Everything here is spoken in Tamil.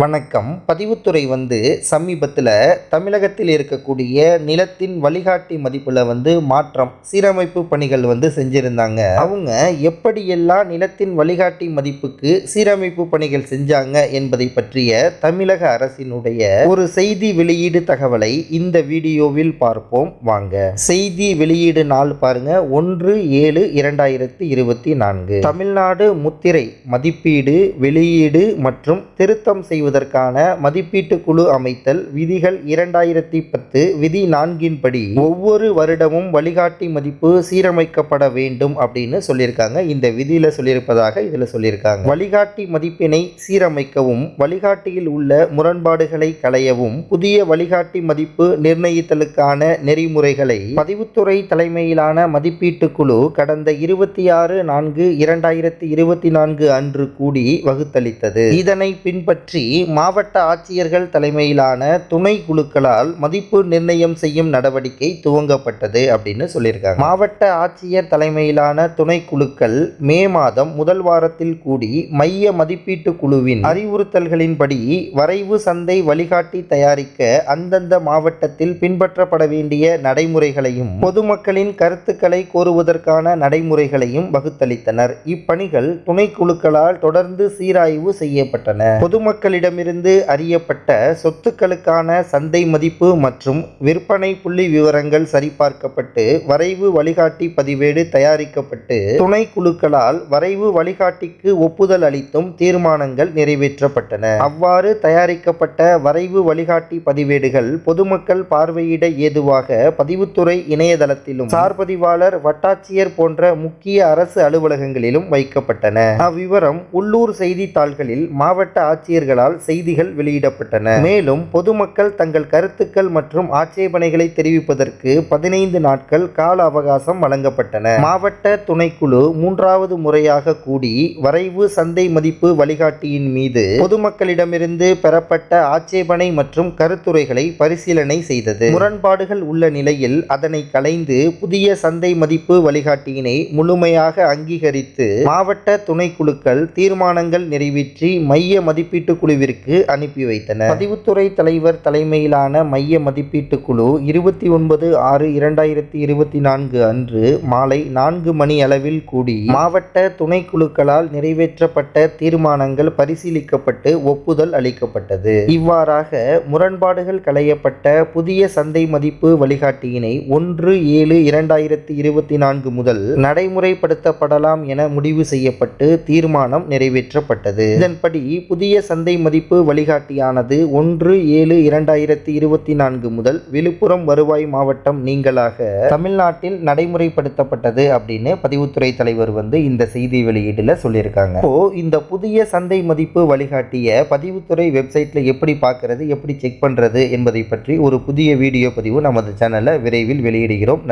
வணக்கம். பதிவுத்துறை வந்து சமீபத்தில் தமிழகத்தில் இருக்கக்கூடிய நிலத்தின் வழிகாட்டி மதிப்பில் வந்து மாற்றம் சீரமைப்பு பணிகள் வந்து செஞ்சுருந்தாங்க. அவங்க எப்படியெல்லாம் நிலத்தின் வழிகாட்டி மதிப்புக்கு சீரமைப்பு பணிகள் செஞ்சாங்க என்பதை பற்றிய தமிழக அரசினுடைய ஒரு செய்தி வெளியீடு தகவலை இந்த வீடியோவில் பார்ப்போம். வாங்க. செய்தி வெளியீடு நாள் பாருங்க. ஒன்று ஏழு இரண்டாயிரத்தி இருபத்தி நான்கு. தமிழ்நாடு முத்திரை மதிப்பீடு வெளியீடு மற்றும் திருத்தம் செய்வதற்கான மதிப்பீட்டு குழு அமைத்தல் விதிகள் இரண்டாயிரத்தி பத்து விதி நான்கின்படி ஒவ்வொரு வருடமும் வழிகாட்டி மதிப்பு சீரமைக்கப்பட வேண்டும் அப்படின்னு சொல்லியிருக்காங்க. இந்த விதியில சொல்லியிருப்பதாக இதுல சொல்லியிருக்காங்க. வழிகாட்டி மதிப்பினை சீரமைக்கவும் வழிகாட்டியில் உள்ள முரண்பாடுகளை களையவும் புதிய வழிகாட்டி மதிப்பு நிர்ணயித்தலுக்கான நெறிமுறைகளை பதிவுத்துறை தலைமையிலான மதிப்பீட்டு குழு கடந்த இருபத்தி ஆறு நான்கு இரண்டாயிரத்தி இருபத்தி நான்கு அன்று கூடி வகுத்தளித்தது. இதனை பின்பற்றி மாவட்ட ஆட்சியர்கள் தலைமையிலான துணை குழுக்களால் மதிப்பு நிர்ணயம் செய்யும் நடவடிக்கை துவங்கப்பட்டது அப்படின்னு சொல்லியிருக்காங்க. மாவட்ட ஆட்சியர் தலைமையிலான துணை குழுக்கள் மே மாதம் முதல் வாரத்தில் கூடி மைய மதிப்பீட்டு குழுவின் அறிவுறுத்தல்களின்படி வரைவு சந்தை வழிகாட்டி தயாரிக்க அந்தந்த மாவட்டத்தில் பின்பற்றப்பட வேண்டிய நடைமுறைகளையும் பொதுமக்களின் கருத்துக்களை கோருவதற்கான நடைமுறைகளையும் வகுத்தளித்தனர். இப்பணிகள் துணை குழுக்களால் தொடர்ந்து சீராய்வு செய்யப்பட்டன. பொதுமக்களிடம் பொதுமக்களிடமிருந்து அறியப்பட்ட சொத்துக்களுக்கான சந்தை மதிப்பு மற்றும் விற்பனை புள்ளி விவரங்கள் சரிபார்க்கப்பட்டு வரைவு வழிகாட்டி பதிவேடு தயாரிக்கப்பட்டு துணை குழுக்களால் வரைவு வழிகாட்டிக்கு ஒப்புதல் அளித்தும் தீர்மானங்கள் நிறைவேற்றப்பட்டன. அவ்வாறு தயாரிக்கப்பட்ட வரைவு வழிகாட்டி பதிவேடுகள் பொதுமக்கள் பார்வையிட ஏதுவாக பதிவுத்துறை இணையதளத்திலும் சார்பதிவாளர் வட்டாட்சியர் போன்ற முக்கிய அரசு அலுவலகங்களிலும் வைக்கப்பட்டன. அவ்விவரம் உள்ளூர் செய்தித்தாள்களில் மாவட்ட ஆட்சியர்களால் செய்திகள் வெளியிடப்பட்டன. மேலும் பொதுமக்கள் தங்கள் கருத்துக்கள் மற்றும் ஆட்சேபனைகளை தெரிவிப்பதற்கு பதினைந்து நாட்கள் கால அவகாசம் வழங்கப்பட்டன. மாவட்ட துணைக்குழு மூன்றாவது முறையாக கூடி வரைவு சந்தை மதிப்பு வழிகாட்டியின் மீது பொதுமக்களிடமிருந்து பெறப்பட்ட ஆட்சேபனை மற்றும் கருத்துரைகளை பரிசீலனை செய்தது. முரண்பாடுகள் உள்ள நிலையில் அதனை கலைந்து புதிய சந்தை மதிப்பு வழிகாட்டியினை முழுமையாக அங்கீகரித்து மாவட்ட துணைக்குழுக்கள் தீர்மானங்கள் நிறைவேற்றி மைய மதிப்பீட்டு குழுவிற்கு அனுப்பி வைத்தனர். பதிவுத்துறை தலைவர் தலைமையிலான மைய மதிப்பீட்டு குழு இருபத்தி ஒன்பது ஆறு இரண்டாயிரத்தி இருபத்தி நான்கு அன்று மாலை நான்கு மணி அளவில் கூடி மாவட்ட துணைக்குழுக்களால் நிறைவேற்றப்பட்ட தீர்மானங்கள் பரிசீலிக்கப்பட்டு ஒப்புதல் அளிக்கப்பட்டது. இவ்வாறாக முரண்பாடுகள் களையப்பட்ட புதிய சந்தை மதிப்பு வழிகாட்டியினை ஒன்று ஏழு இரண்டாயிரத்தி இருபத்தி நான்கு முதல் நடைமுறைப்படுத்தப்படலாம் என முடிவு செய்யப்பட்டு தீர்மானம் நிறைவேற்றப்பட்டது. இதன்படி புதிய சந்தை மதிப்பு வழிகாட்டியானது ஒன்று ஏழு இரண்டாயிரத்தி இருபத்தி நான்கு முதல் விழுப்புரம் வருவாய் மாவட்டம் நீங்களாக தமிழ்நாட்டில் நடைமுறைப்படுத்தப்பட்டது அப்படின்னு பதிவுத்துறை தலைவர் வந்து இந்த செய்தி வெளியீடுல சொல்லியிருக்காங்க. இப்போ இந்த புதிய சந்தை மதிப்பு வழிகாட்டிய பதிவுத்துறை வெப்சைட்ல எப்படி பார்க்கறது எப்படி செக் பண்றது என்பதை பற்றி ஒரு புதிய வீடியோ பதிவு நமது சேனல்ல விரைவில் வெளியிடுகிறோம்.